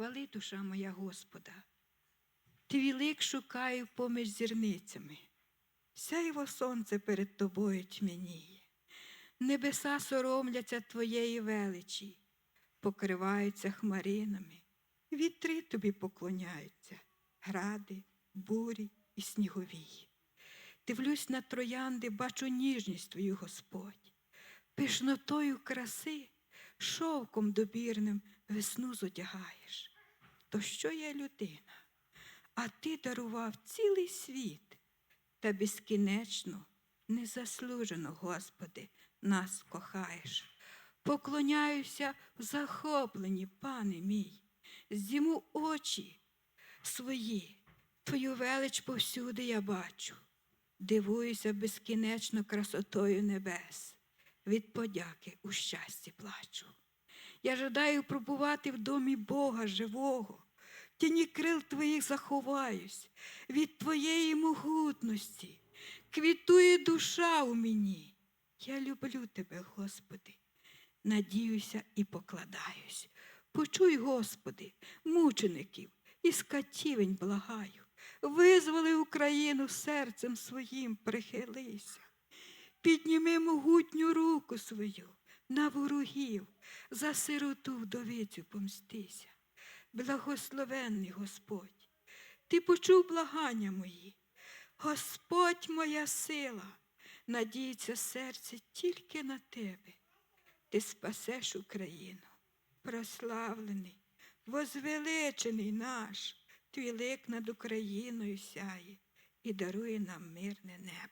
Хвали, душа моя Господа. Твій лик шукаю поміж зірницями. Сяйво сонце перед тобою тьмяніє. Небеса соромляться твоєї величі, покриваються хмаринами. Вітри тобі поклоняються, гради, бурі і снігові. Дивлюсь на троянди, бачу ніжність твою, Господь, пишнотою краси, шовком добірним весну зодягаєш. То що є людина? А ти дарував цілий світ, та безкінечно, незаслужено, Господи, нас кохаєш. Поклоняюся в захопленні, пане мій, здіму очі свої, Твою велич повсюди я бачу, дивуюся безкінечно красотою небес, від подяки у щасті плачу. Я жадаю пробувати в домі Бога живого, в тіні крил твоїх заховаюсь, від твоєї могутності, квітує душа у мені. Я люблю тебе, Господи, надіюся і покладаюсь. Почуй, Господи, мучеників і скатівень благаю, визволи Україну серцем своїм, прихилися. Підніми могутню руку свою на ворогів, за сироту вдовицю помстися. Благословенний Господь, ти почув благання мої. Господь моя сила, надіється серце тільки на тебе. Ти спасеш Україну, прославлений, возвеличений наш, твій лик над Україною сяє і дарує нам мирне небо.